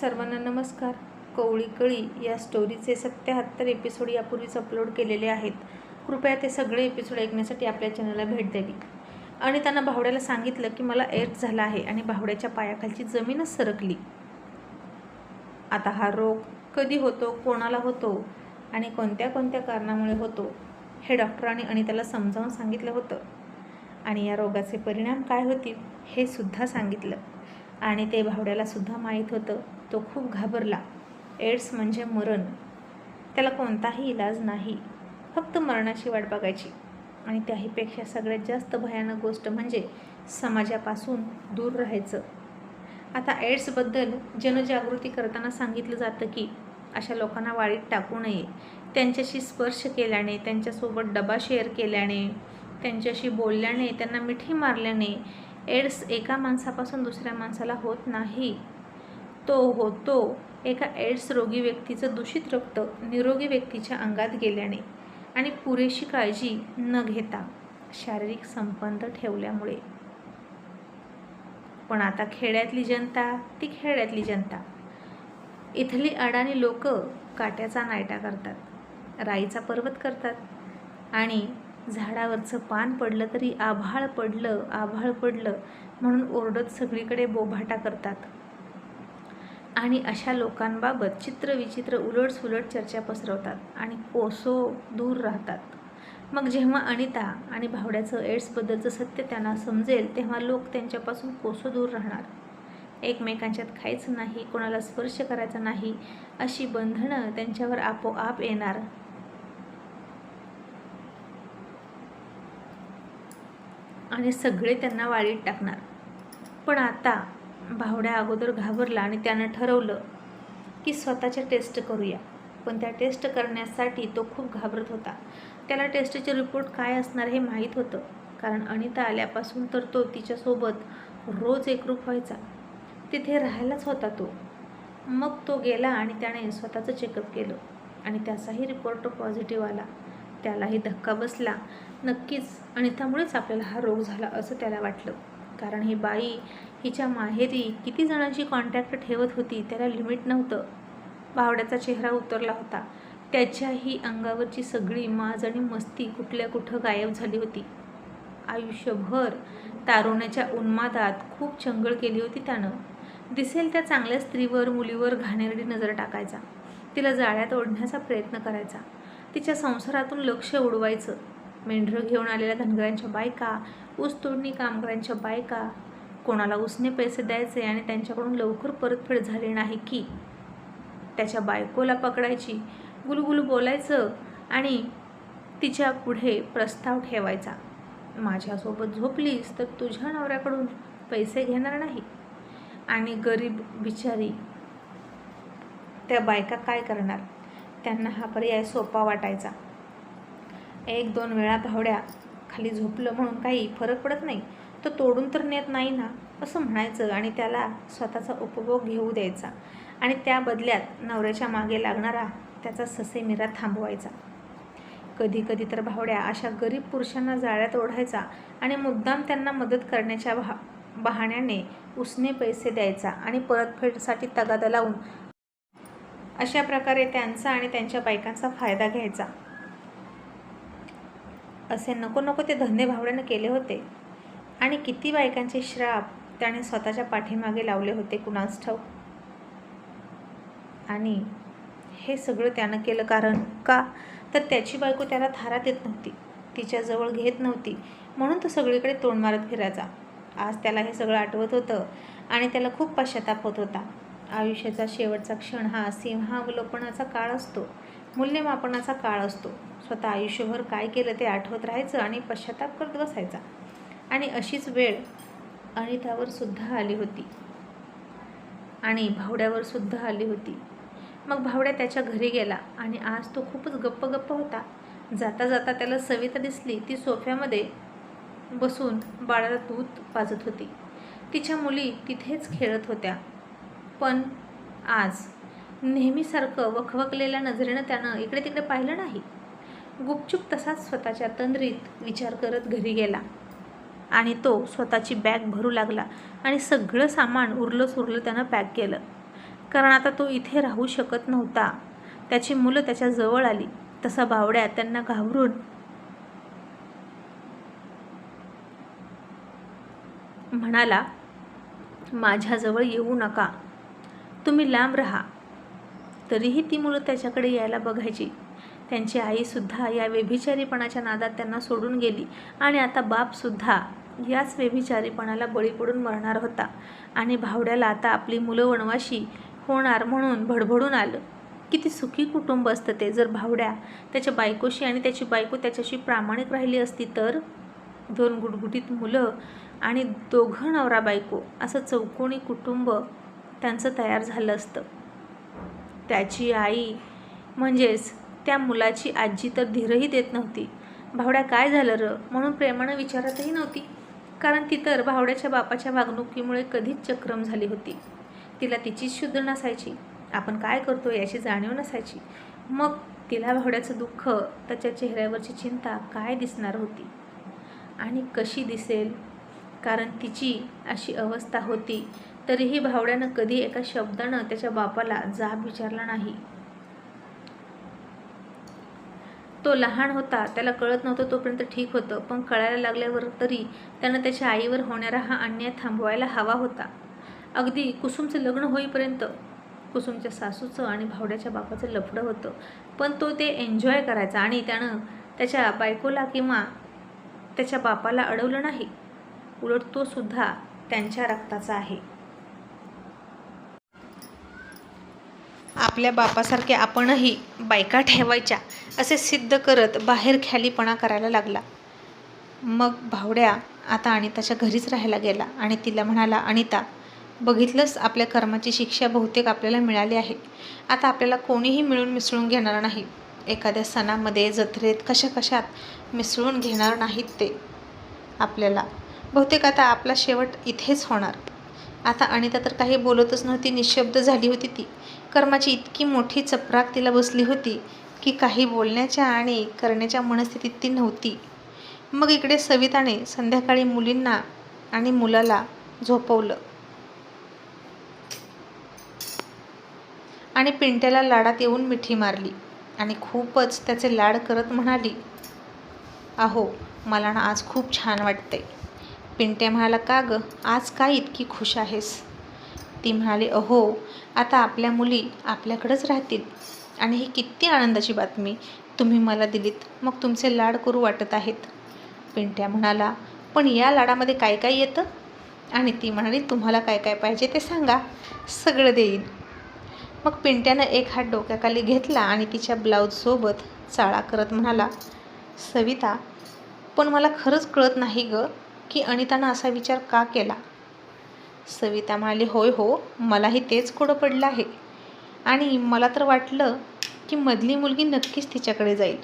सर्वांना नमस्कार. कवळी कळी या स्टोरीचे सत्याहत्तर एपिसोड यापूर्वीच अपलोड केलेले आहेत. कृपया ते सगळे एपिसोड ऐकण्यासाठी आपल्या चॅनलला भेट द्यावी. आणि त्यांना भावड्याला सांगितलं की मला एर्थ झाला आहे आणि भावड्याच्या पायाखालची जमीनच सरकली. आता हा रोग कधी होतो कोणाला होतो आणि कोणत्या कोणत्या कारणामुळे होतो हे डॉक्टरांनी अनिताला समजावून सांगितलं होतं. आणि या रोगाचे परिणाम काय होतील हे सुद्धा सांगितलं. आणि ते भावड्यालासुद्धा माहीत होतं. तो खूप घाबरला. एड्स म्हणजे मरण. त्याला कोणताही इलाज नाही. फक्त मरणाची वाट बघायची. आणि त्याहीपेक्षा सगळ्यात जास्त भयानक गोष्ट म्हणजे समाजापासून दूर राहायचं. आता एड्सबद्दल जनजागृती करताना सांगितलं जातं की अशा लोकांना वाळीत टाकू नये. त्यांच्याशी स्पर्श केल्याने त्यांच्यासोबत डबा शेअर केल्याने त्यांच्याशी बोलल्याने त्यांना मिठी मारल्याने एड्स एका माणसापासून दुसऱ्या माणसाला होत नाही. तो होतो एका एड्स रोगी व्यक्तीचं दूषित रक्त निरोगी व्यक्तीच्या अंगात गेल्याने आणि पुरेशी काळजी न घेता शारीरिक संबंध ठेवल्यामुळे. पण आता खेड्यातली जनता ती खेड्यातली जनता. इथली अडाणी लोक काट्याचा नायटा करतात राईचा पर्वत करतात आणि झाडावरचं पान पडलं तरी आभाळ पडलं आभाळ पडलं म्हणून ओरडत सगळीकडे बोभाटा करतात. आणि अशा लोकांबाबत चित्रविचित्र उलटसुलट चर्चा पसरवतात आणि कोसो दूर राहतात. मग जेव्हा अनिता आणि भावड्याचं एड्सबद्दलचं सत्य त्यांना समजेल तेव्हा लोक त्यांच्यापासून कोसो दूर राहणार. एकमेकांच्यात खायचं नाही कोणाला स्पर्श करायचा नाही अशी बंधनं त्यांच्यावर आपोआप येणार. आणि सगळे त्यांना वाळीत टाकणार. पण आता भावड्या अगोदर घाबरला आणि त्यानं ठरवलं की स्वतःच्या टेस्ट करूया. पण त्या टेस्ट करण्यासाठी तो खूप घाबरत होता. त्याला टेस्टचे रिपोर्ट काय असणार हे माहीत होतं. कारण अनिता आल्यापासून तर तो तिच्यासोबत रोज एकरूप व्हायचा. तिथे राहायलाच होता तो. मग तो गेला आणि त्याने स्वतःचं चेकअप केलं. आणि त्याचाही रिपोर्ट पॉझिटिव्ह आला. त्यालाही धक्का बसला. नक्कीच अनितामुळेच आपल्याला हा रोग झाला असं त्याला वाटलं. कारण ही बाई हिच्या माहेरी किती जणांची कॉन्टॅक्ट ठेवत होती त्याला लिमिट नव्हतं. भावड्याचा चेहरा उतरला होता. त्याच्याही अंगावरची सगळी माज आणि मस्ती कुठल्या कुठं गायब झाली होती. आयुष्यभर तारुण्याच्या उन्मादात खूप चंगळ केली होती त्यानं. दिसेल त्या चांगल्या स्त्रीवर मुलीवर घाणेरडी नजर टाकायचा. तिला जाळ्यात ओढण्याचा प्रयत्न करायचा. तिच्या संसारातून लक्ष उडवायचं. मेंढरं घेऊन आलेल्या धनगरांच्या बायका ऊस तोडणी कामगारांच्या बायका कोणाला उसने पैसे द्यायचे आणि त्यांच्याकडून लवकर परतफेड झाली नाही की? त्याच्या बायकोला पकडायची गुलगुल बोलायचं आणि तिच्या पुढे प्रस्ताव ठेवायचा. माझ्यासोबत झोपलीस तर तुझ्या नवऱ्याकडून पैसे घेणार नाही. आणि गरीब बिचारी त्या बायका काय करणार? त्यांना हा पर्याय सोपा वाटायचा. एक दोन वेळा भावड्या खाली झोपलं म्हणून काही फरक पडत नाही. तो तोडून तर नेत नाही ना असं म्हणायचं आणि त्याला स्वतःचा उपभोग घेऊ द्यायचा. आणि त्या बदल्यात नवऱ्याच्या मागे लागणारा त्याचा ससेमिरा थांबवायचा. कधी कधी तर भावड्या अशा गरीब पुरुषांना जाळ्यात ओढायचा आणि मुद्दाम त्यांना मदत करण्याच्या भा बहाण्याने उसने पैसे द्यायचा आणि परतफेडसाठी तगादा लावून अशा प्रकारे त्यांचा आणि त्यांच्या बायकांचा फायदा घ्यायचा. असे नको नको ते धंदे भावड्यानं केले होते. आणि किती बायकांचे श्राप त्याने स्वतःच्या पाठीमागे लावले होते कुणास ठाऊक? आणि हे सगळं त्यानं केलं कारण का? तर त्याची बायको त्याला थारात येत नव्हती. तिच्याजवळ घेत नव्हती. म्हणून तो सगळीकडे तोंड मारत फिरायचा. आज त्याला हे सगळं आठवत होतं आणि त्याला खूप पश्चाताप होत होता. आयुष्याचा शेवटचा क्षण हा सिंहावलोकनाचा काळ असतो. मूल्यमापनाचा काळ असतो. स्वतः आयुष्यभर काय केलं ते आठवत राहायचं आणि पश्चाताप करत बसायचा. आणि अशीच वेळ अनितावर सुद्धा आली होती. आणि भावड्यावर सुद्धा आली होती. मग भावड्या त्याच्या घरी गेला आणि आज तो खूपच गप्प गप्प होता. जाता जाता त्याला सविता दिसली. ती सोफ्यामध्ये बसून बाळाला दूध पाजत होती. तिच्या मुली तिथेच खेळत होत्या. पण आज नेहमीसारखं वखवकलेल्या नजरेनं त्यानं इकडे तिकडे पाहिलं नाही. गुपचूप तसाच स्वतःच्या तंद्रीत विचार करत घरी गेला. आणि तो स्वतःची बॅग भरू लागला आणि सगळं सामान उरलं सुरलं त्यानं पॅक केलं. कारण आता तो इथे राहू शकत नव्हता. त्याची मुलं त्याच्याजवळ आली. तसा बावड्या त्यांना घाबरून म्हणाला माझ्याजवळ येऊ नका. तुम्ही लांब राहा. तरीही ती मुलं त्याच्याकडे यायला बघायची. त्यांची आईसुद्धा या व्यभिचारीपणाच्या नादात त्यांना सोडून गेली आणि आता बापसुद्धा याच व्यभिचारीपणाला बळी पडून मरणार होता. आणि भावड्याला आता आपली मुलं वनवाशी होणार म्हणून भडभडून आलं. किती सुखी कुटुंब असतं ते. जर भावड्या त्याच्या बायकोशी आणि त्याची बायको त्याच्याशी प्रामाणिक राहिली असती तर? दोन गुटगुटीत मुलं आणि दोघं नवरा बायको असं चौकोणी कुटुंब त्यांचं तयार झालं असतं. त्याची आई म्हणजेच त्या मुलाची आजी तर धीरही देत नव्हती. भावड्या काय झालं र? म्हणून प्रेमानं विचारतही नव्हती. कारण ती तर भावड्याच्या बापाच्या वागणुकीमुळे कधीच चक्रम झाली होती. तिला तिचीच शुद्ध नसायची. आपण काय करतो याची जाणीव नसायची. मग तिला भावड्याचं दुःख त्याच्या चेहऱ्यावरची चिंता काय दिसणार होती? आणि कशी दिसेल? कारण तिची अशी अवस्था होती तरीही भावड्यानं कधी एका शब्दानं त्याच्या बापाला जाब विचारला नाही. तो लहान होता त्याला कळत नव्हतं तोपर्यंत ठीक होतं. पण कळायला लागल्यावर तरी त्यानं त्याच्या आईवर होणारा हा अन्याय थांबवायला हवा होता. अगदी कुसुमचं लग्न होईपर्यंत कुसुमच्या सासूचं आणि भावड्याच्या बापाचं लफडं होतं. पण तो ते एन्जॉय करायचा आणि त्यानं त्याच्या बायकोला किंवा त्याच्या बापाला अडवलं नाही. उलट तो सुद्धा त्यांच्या रक्ताचा आहे. आपल्या बापासारखे आपणही बायका ठेवायच्या असे सिद्ध करत बाहेर ख्यालीपणा करायला लागला. मग भावड्या आता अनिताच्या घरीच राहायला गेला आणि तिला म्हणाला अनिता बघितलंच आपल्या कर्माची शिक्षा बहुतेक आपल्याला मिळाली आहे. आता आपल्याला कोणीही मिळून मिसळून घेणार नाही. एखाद्या सणामध्ये जत्रेत कशा कशात मिसळून घेणार नाहीत ते आपल्याला. बहुतेक आता आपला शेवट इथेच होणार. आता अनिता तर काही बोलतच नव्हती निशब्द झाली होती ती. कर्माची इतकी मोठी चपराक तिला बसली होती की काही बोलण्याच्या आणि करण्याच्या मनस्थितीत ती नव्हती. मग इकडे सविताने संध्याकाळी मुलींना आणि मुलाला झोपवलं. आणि पिंट्याला लाडात येऊन मिठी मारली आणि खूपच त्याचे लाड करत म्हणाली अहो मला ना आज खूप छान वाटते पिंट्या म्हणाला का गं? आज काय इतकी खुश आहेस? ती म्हणाली अहो आता आपल्या मुली आपल्याकडंच राहतील. आणि ही किती आनंदाची बातमी तुम्ही मला दिलीत. मग तुमचे लाड करू वाटत आहेत. पिंट्या म्हणाला पण या लाडामध्ये काय काय येतं? आणि ती म्हणाली तुम्हाला काय काय पाहिजे ते सांगा. सगळं देईन. मग पिंट्यानं एक हात डोक्याखाली घेतला आणि तिच्या ब्लाऊजसोबत चाळा करत म्हणाला सविता पण मला खरंच कळत नाही गं. की अनितानं असा विचार का केला? सविता म्हणाली होय हो मलाही तेच खोडं पडलं आहे. आणि मला तर वाटलं की मधली मुलगी नक्कीच तिच्याकडे जाईल.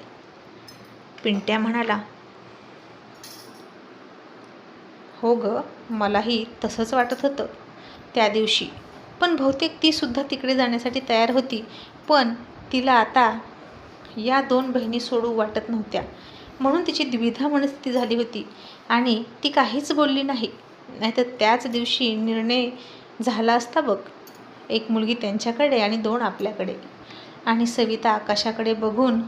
पिंट्या म्हणाला हो ग मलाही तसंच वाटत होतं त्या दिवशी. पण बहुतेक ती सुद्धा तिकडे जाण्यासाठी तयार होती. पण तिला आता या दोन बहिणी सोडू वाटत नव्हत्या. म्हणून तिची द्विधा मनस्थिती झाली होती. आणि ती काहीच बोलली नाही. नाहीतर त्याच दिवशी निर्णय झाला असता बघ. एक मुलगी त्यांच्याकडे आणि दोन आपल्याकडे. आणि सविता आकाशाकडे बघून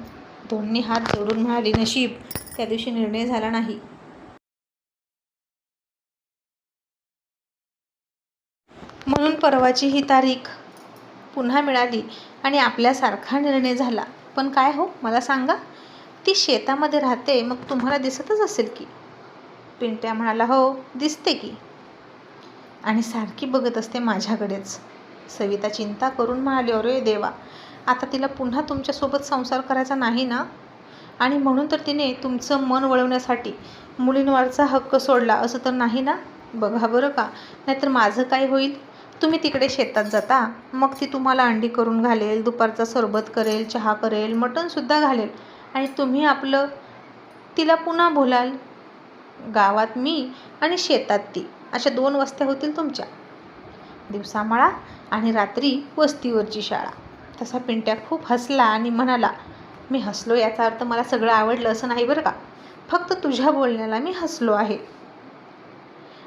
दोन्ही हात जोडून म्हणाली नशीब त्या दिवशी निर्णय झाला नाही. म्हणून परवाची ही तारीख पुन्हा मिळाली आणि आपल्यासारखा निर्णय झाला. पण काय हो? मला सांगा. ती शेतामध्ये राहते मग तुम्हाला दिसतच असेल की. पिंट्या म्हणाला हो दिसते की. आणि सारखी बघत असते माझ्याकडेच. सविता चिंता करून म्हणाली अरे देवा आता तिला पुन्हा तुमच्यासोबत संसार करायचा नाही ना? आणि म्हणून तर तिने तुमचं मन वळवण्यासाठी मुलींवरचा हक्क सोडला असं तर नाही ना? बघा बरं का नाहीतर माझं काय होईल? तुम्ही तिकडे शेतात जाता मग ती तुम्हाला अंडी करून घालेल दुपारचा सरबत करेल चहा करेल मटणसुद्धा घालेल. आणि तुम्ही आपलं तिला पुन्हा बोलाल. गावात मी आणि शेतात ती. अशा दोन वस्त्या होतील तुमच्या. दिवसामाळा आणि रात्री वस्तीवरची शाळा. तसा पिंट्या खूप हसला आणि म्हणाला मी हसलो याचा अर्थ मला सगळं आवडलं असं नाही बरं का? फक्त तुझ्या बोलण्याला मी हसलो आहे.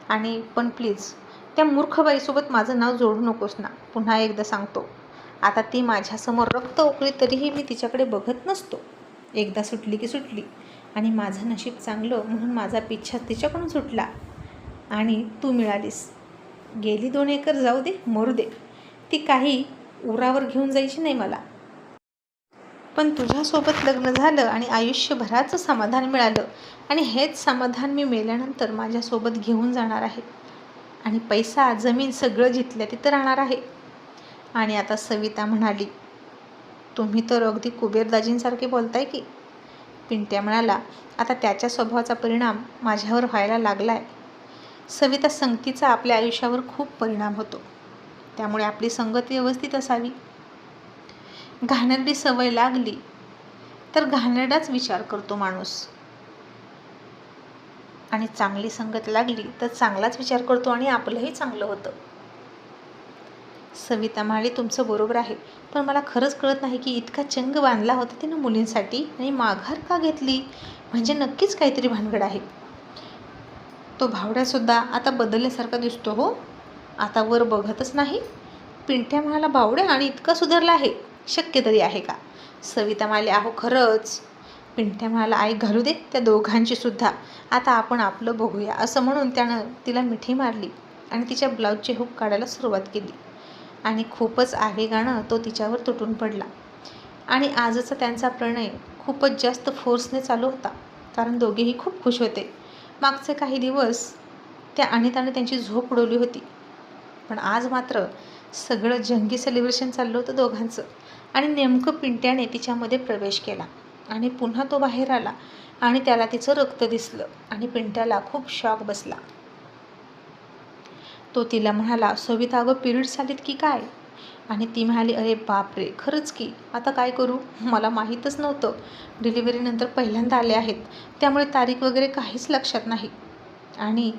आणि पण प्लीज त्या मूर्खबाईसोबत माझं नाव जोडू नकोस ना. पुन्हा एकदा सांगतो. आता ती माझ्यासमोर रक्त ओकळी तरीही मी तिच्याकडे बघत नसतो. एकदा सुटली की सुटली. आणि माझं नशीब चांगलं म्हणून माझा पिच्छा तिच्याकडून सुटला. आणि तू मिळालीस. गेली दोन एकर जाऊ दे मरू दे. ती काही उरावर घेऊन जायची नाही मला. पण तुझ्यासोबत लग्न झालं आणि आयुष्यभराचं समाधान मिळालं. आणि हेच समाधान मी मेल्यानंतर माझ्यासोबत घेऊन जाणार आहे. आणि पैसा जमीन सगळं जिथल्या तिथं राहणार आहे. आणि आता सविता म्हणाली तुम्ही तर अगदी कुबेरदाजींसारखे बोलताय की. पिंट्या म्हणाला आता त्याच्या स्वभावाचा परिणाम माझ्यावर व्हायला लागला आहे सविता संगतीचा आपल्या आयुष्यावर खूप परिणाम होतो. त्यामुळे आपली संगत व्यवस्थित असावी. घाणेरडी सवय लागली तर घाणेरडाच विचार करतो माणूस. आणि चांगली संगत लागली तर चांगलाच विचार करतो आणि आपलंही चांगलं होतं. सविता म्हणाली तुमचं बरोबर आहे. पण मला खरंच कळत नाही की इतका चंग बांधला होता तिनं मुलींसाठी आणि माघार का घेतली? म्हणजे नक्कीच काहीतरी भानगड आहे. तो भावड्यासुद्धा आता बदलल्यासारखा दिसतो हो. आता वर बघतच नाही. पिंट्या म्हणाला भावड्या आणि इतका सुधारला आहे. शक्य तरी आहे का? सविता म्हणाली अहो खरंच. पिंट्या म्हणाला आई घालू दे त्या दोघांची सुद्धा. आता आपण आपलं बघूया. असं म्हणून त्यानं तिला मिठी मारली आणि तिच्या ब्लाऊजचे हुक काढायला सुरुवात केली. आणि खूपच आवेगानं तो तिच्यावर तुटून पडला. आणि आजचा त्यांचा प्रणय खूपच जास्त फोर्सने चालू होता कारण दोघेही खूप खुश होते. मागचे काही दिवस त्या अनिताने त्यांची झोप उडवली होती. पण आज मात्र सगळं जंगी सेलिब्रेशन चाललं होतं दोघांचं आणि नेमकं पिंट्याने तिच्यामध्ये प्रवेश केला आणि पुन्हा तो बाहेर आला आणि त्याला तिचं रक्त दिसलं आणि पिंट्याला खूप शॉक बसला. तो तिला म्हणाला सविता अगं पिरियड्स आलीत की काय? आणि ती म्हणाली अरे बापरे खरंच की. आता काय करू? मला माहीतच नव्हतं. डिलिव्हरीनंतर पहिल्यांदा आले आहेत. त्यामुळे तारीख वगैरे काहीच लक्षात नाही. आणि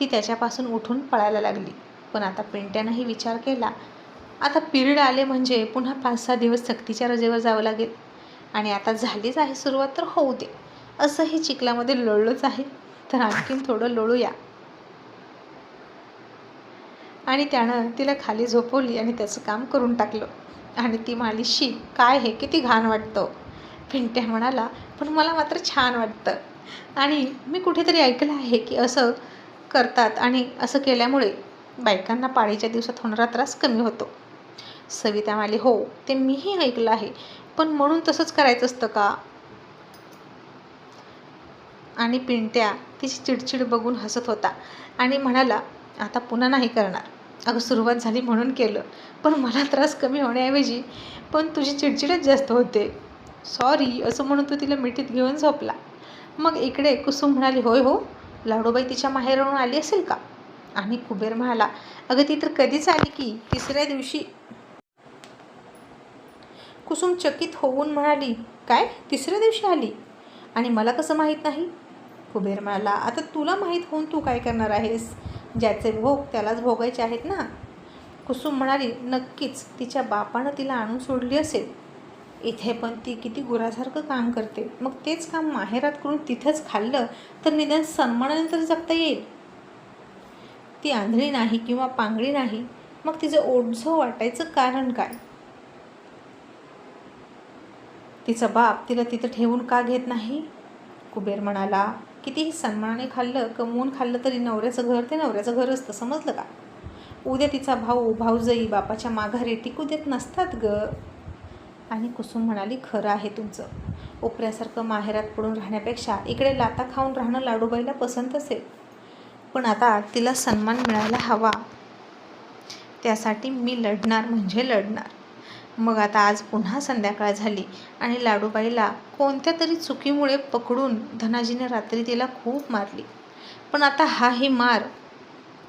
ती त्याच्यापासून उठून पळायला लागली. पण आता पिंट्यानंही विचार केला आता पिरियड आले म्हणजे पुन्हा पाच सहा दिवस सक्तीच्या रजेवर जावं लागेल. आणि आता झालीच आहे सुरुवात तर होऊ दे. असंही चिखलामध्ये लोळलोच आहे. तर आणखीन थोडं लोळूया. आणि त्यानं तिला खाली झोपवली आणि त्याचं काम करून टाकलं. आणि ती म्हणाली शी काय हे? किती घाण वाटतं. पिंट्या म्हणाला पण मला मात्र छान वाटतं. आणि मी कुठेतरी ऐकलं आहे की असं करतात आणि असं केल्यामुळे बायकांना पाळीच्या दिवसात होणारा त्रास कमी होतो. सविता म्हणाली हो ते मीही ऐकलं आहे पण म्हणून तसंच करायचं असतं का? आणि पिंट्या तिची चिडचिड बघून हसत होता आणि म्हणाला आता पुन्हा नाही करणार. अगं सुरुवात झाली म्हणून केलं. पण मला त्रास कमी होण्याऐवजी पण तुझी चिडचिडच जास्त होते. सॉरी असं म्हणून तू तिला मिठीत घेऊन झोपला. मग इकडे कुसुम म्हणाली होय हो लाडूबाई तिच्या माहेरून आली असेल का? आणि कुबेर म्हणाला अगं ती तर कधीच आली की तिसऱ्या दिवशी. कुसुम चकित होऊन म्हणाली काय तिसऱ्या दिवशी आली? आणि मला कसं माहीत नाही? कुबेर म्हणाला आता तुला माहीत होऊन तू काय करणार आहेस? ज्याचे भोग त्यालाच भोगायचे आहेत ना? कुसुम म्हणाली नक्कीच तिच्या बापानं तिला आणून सोडली असेल. इथे पण ती किती गुरासारखं काम करते. मग तेच काम माहेरात करून तिथंच खाल्लं तर निदान सन्मानाने तर जगता येईल. ती आंधळी नाही किंवा पांगळी नाही मग तिचं ओढझं वाटायचं कारण काय? तिचा बाप तिला तिथं ठेवून का घेत नाही? कुबेर म्हणाला कितीही सन्मानाने खाल्लं कमवून खाल्लं तरी नवऱ्याचं घर ते नवऱ्याचं घर असतं. समजलं का? उद्या तिचा भाऊ भाऊजई बापाच्या माघारी टिकू देत नसतात ग. आणि कुसुम म्हणाली खरं आहे तुमचं. उपऱ्यासारखं माहेरात पडून राहण्यापेक्षा इकडे लाता खाऊन राहणं लाडूबाईला पसंत असेल. पण आता तिला सन्मान मिळायला हवा. त्यासाठी मी लढणार म्हणजे लढणार. मग आता आज पुन्हा संध्याकाळ झाली आणि लाडूबाईला कोणत्या तरी चुकीमुळे पकडून धनाजीने रात्री तिला खूप मारली. पण आता हाही मार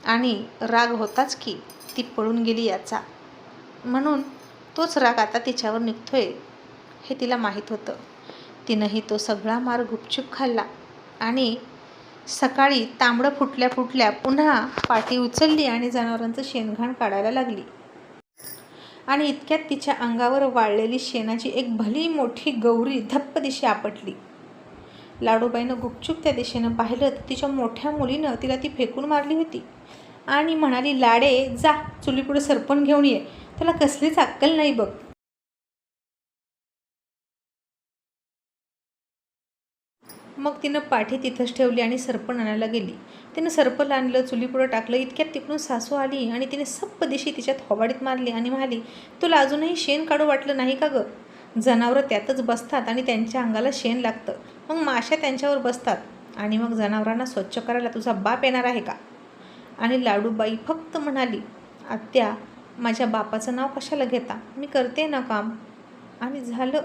आणि राग होताच की ती पळून गेली याचा. म्हणून तोच राग आता तिच्यावर निघतोय हे तिला माहीत होतं. तिनंही तो सगळा मार गुपचूप खाल्ला आणि सकाळी तांबडं फुटल्या फुटल्या पुन्हा पाठी उचलली आणि जनावरांचं शेणघाण काढायला लागली. आणि इतक्यात तिच्या अंगावर वाळलेली शेणाची एक भली मोठी गौरी धप्प दिशी आपटली. लाडूबाईनं गुपचूप त्या दिशेनं पाहिलं तर तिच्या मोठ्या मुलीनं तिला ती फेकून मारली होती. आणि म्हणाली लाडे जा चुलीपुढे सरपण घेऊन ये. त्याला कसलीच अक्कल नाही बघ. मग तिनं पाठी तिथंच ठेवली आणि सरपण आणायला गेली. तिनं सरपण आणलं चुलीपुढं टाकलं इतक्यात तिकडून सासू आली आणि तिने सप्प दिशी तिच्यात हवाडीत मारली आणि म्हणाली तुला अजूनही शेण काढू वाटलं नाही का गं? जनावरं त्यातच बसतात आणि त्यांच्या अंगाला शेण लागतं. मग माश्या त्यांच्यावर बसतात आणि मग जनावरांना स्वच्छ करायला तुझा बाप येणार आहे का? आणि लाडूबाई फक्त म्हणाली आत्या माझ्या बापाचं नाव कशाला घेता? मी करते ना काम. आणि झालं.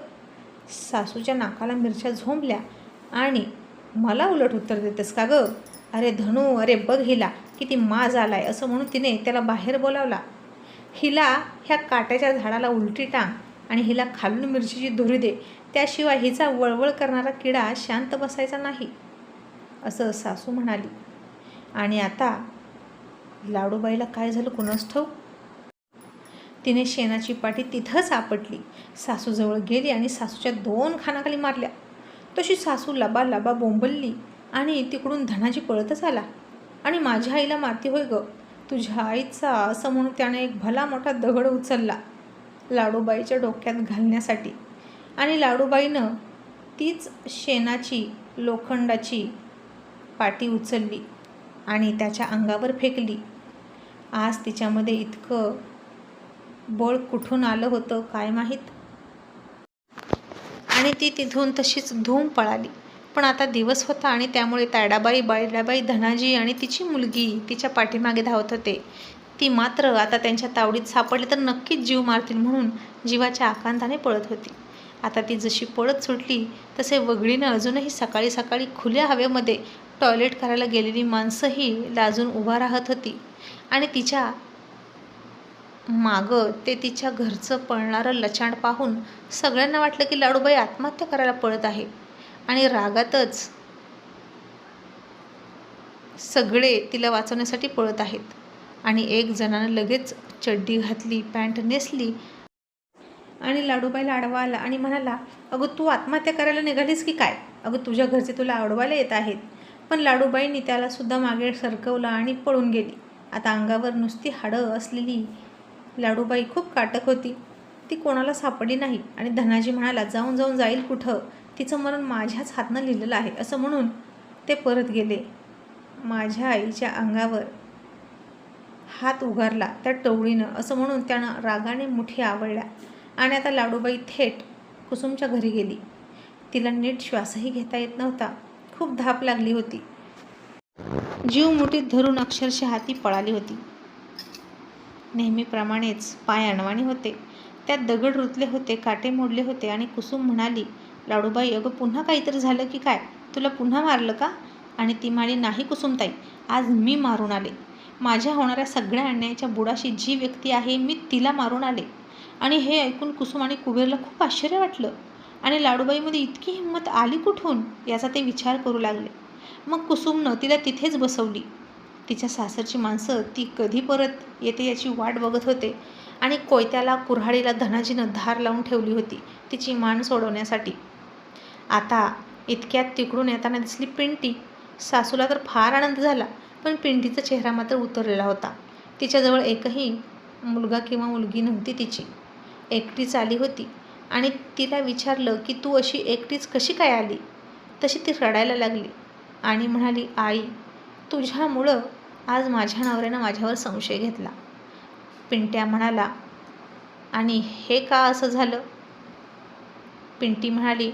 सासूच्या नाकाला मिरच्या झोंबल्या आणि मला उलट उत्तर देतेस का गं? अरे धनू अरे बघ हिला किती माज आला आहे असं म्हणून तिने त्याला बाहेर बोलावला. हिला ह्या काट्याच्या झाडाला उलटी टांग आणि हिला खालून मिरचीची धुरी दे. त्याशिवाय हिचा वळवळ करणारा किडा शांत बसायचा नाही असं सासू म्हणाली. आणि आता लाडूबाईला काय झालं कुणास ठाऊक? तिने शेणाची पाठी तिथंच आपटली सासूजवळ गेली आणि सासूच्या दोन खानाखाली मारल्या. तशी सासू लबा लबा बोंबलली आणि तिकडून धनाजी पळतच आला. आणि माझ्या आईला माती होय ग. तुझ्या आईचा असं म्हणून त्याने एक भला मोठा दगड उचलला. लाडूबाईच्या डोक्यात घालण्यासाठी. आणि लाडूबाईनं तीच शेणाची लोखंडाची पाटी उचलली आणि त्याच्या अंगावर फेकली. आज तिच्यामध्ये इतकं बळ कुठून आलं होतं काय माहीत? आणि ती तिथून तशीच धूम पळाली. पण आता दिवस होता आणि त्यामुळे तायडाबाई बायडाबाई धनाजी आणि तिची मुलगी तिच्या पाठीमागे धावत होते. ती मात्र आता त्यांच्या तावडीत सापडली तर नक्कीच जीव मारतील म्हणून जीवाच्या आकांताने पळत होती. आता ती जशी पळत सुटली तसे वगळीनं अजूनही सकाळी सकाळी खुल्या हवेमध्ये टॉयलेट करायला गेलेली माणसंही लाजून उभा राहत होती. आणि तिच्या मागं ते तिच्या घरचं पळणारं लचाण पाहून सगळ्यांना वाटलं की लाडूबाई आत्महत्या करायला पळत आहे. आणि रागातच सगळे तिला वाचवण्यासाठी पळत आहेत. आणि एक जणानं लगेच चड्डी घातली पॅन्ट नेसली आणि लाडूबाईला आडवा आला आणि म्हणाला अगं तू आत्महत्या करायला निघालीस की काय? अगं तुझ्या घरचे तुला अडवायला येत आहेत. पण लाडूबाईंनी त्याला सुद्धा मागे सरकवलं आणि पळून गेली. आता अंगावर नुसती हाडं असलेली लाडूबाई खूप काटक होती. ती कोणाला सापडली नाही आणि धनाजी म्हणाला जाऊन जाऊन जाईल कुठं? तिचं मरण माझ्याच हातनं लिहिलेलं आहे असं म्हणून ते परत गेले. माझ्या आईच्या अंगावर हात उगारला त्या टवळीनं असं म्हणून त्यानं रागाने मुठी आवडल्या आणि आता लाडूबाई थेट कुसुमच्या घरी गेली. तिला नीट श्वासही घेता येत नव्हता. खूप धाप लागली होती. जीव मुठीत धरून अक्षरशः हाती पळाली होती. नेहमीप्रमाणेच पाय अणवाणी होते. त्यात दगड रुतले होते काटे मोडले होते आणि कुसुम म्हणाली लाडूबाई अगं पुन्हा काहीतरी झालं की काय? तुला पुन्हा मारलं का? आणि ती म्हणाली नाही कुसुमताई आज मी मारून आले. माझ्या होणाऱ्या सगळ्या अन्यायाच्या बुडाशी जी व्यक्ती आहे मी तिला मारून आले. आणि हे ऐकून कुसुम आणि कुबेरला खूप आश्चर्य वाटलं. आणि लाडूबाईमध्ये इतकी हिंमत आली कुठून? याचा ते विचार करू लागले. मग कुसुमनं तिला तिथेच बसवली. तिच्या सासरची माणसं ती कधी परत येते याची वाट बघत होते. आणि कोयत्याला कुऱ्हाडीला धनाजीनं धार लावून ठेवली होती तिची मान सोडवण्यासाठी. आता इतक्यात तिकडून येताना दिसली पिंटी. सासूला तर फार आनंद झाला पण पिंटीचा चेहरा मात्र उतरलेला होता. तिच्याजवळ एकही मुलगा किंवा मुलगी नव्हती तिची. एकटीच आली होती आणि तिला विचारलं की तू अशी एकटीच कशी काय आली? तशी ती रडायला लागली आणि म्हणाली आई तुझ्यामुळं आज माझ्या नवऱ्यानं माझ्यावर संशय घेतला. पिंट्या म्हणाला आणि हे का असं झालं? पिंटी म्हणाली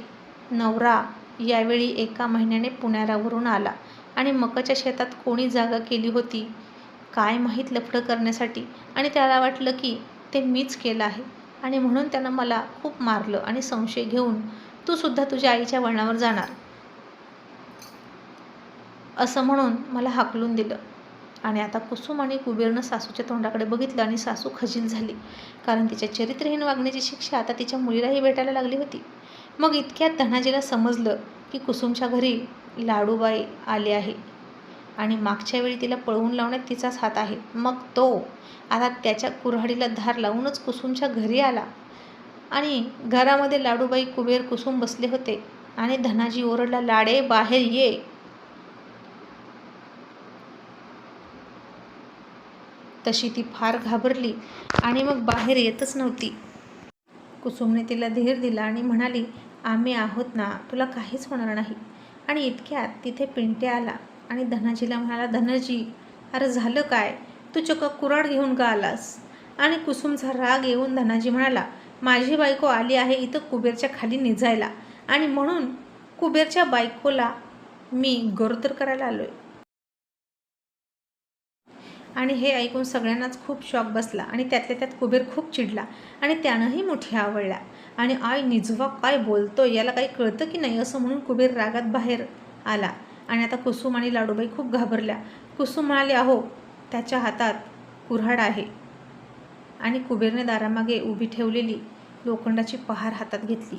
नवरा यावेळी एका महिन्याने पुण्यावरून आला आणि मकाच्या शेतात कोणी जागा केली होती. काय माहीत लफडं करण्यासाठी आणि त्याला वाटलं की ते मीच केलं आहे आणि म्हणून त्यानं मला खूप मारलं आणि संशय घेऊन तू सुद्धा तुझ्या आईच्या वळणावर जाणार. असं म्हणून मला हाकलून दिलं. आणि आता कुसुम आणि कुबेरनं सासूच्या तोंडाकडे बघितलं आणि सासू खजील झाली. कारण तिच्या चरित्रहीन वागण्याची शिक्षा आता तिच्या मुलीलाही भेटायला लागली होती. मग इतक्यात धनाजीला समजलं की कुसुमच्या घरी लाडूबाई आले आहे. आणि मागच्या वेळी तिला पळवून लावण्यात तिचाच हात आहे. मग तो आता त्याच्या कुऱ्हाडीला धार लावूनच कुसुमच्या घरी आला. आणि घरामध्ये लाडूबाई कुबेर कुसुम बसले होते. आणि धनाजी ओरडला लाडे बाहेर ये. तशी ती फार घाबरली आणि मग बाहेर येतच नव्हती. कुसुमने तिला धीर दिला आणि म्हणाली आम्ही आहोत ना तुला काहीच होणार नाही. आणि इतक्यात तिथे पिंटे आला आणि धनाजीला म्हणाला धनर्जी अरे झालं काय? तू चक्क कुराड घेऊन का आलास? आणि कुसुमचा राग येऊन धनाजी म्हणाला माझी बायको आली आहे इथं कुबेरच्या खाली निजायला आणि म्हणून कुबेरच्या बायकोला मी गरोदर करायला आलो आहे आणि हे ऐकून सगळ्यांनाच खूप शॉक बसला आणि त्यातल्या त्यात कुबेर खूप चिडला आणि त्यानंही मोठी आवडल्या. आणि आय निजवा काय बोलतो याला काही कळतं की नाही? असं म्हणून कुबेर रागात बाहेर आला. आणि आता कुसुम आणि लाडूबाई खूप घाबरल्या. कुसुम म्हणाले अहो त्याच्या हातात कुऱ्हाड आहे. आणि कुबेरने दारामागे उभी ठेवलेली लोखंडाची पहार हातात घेतली.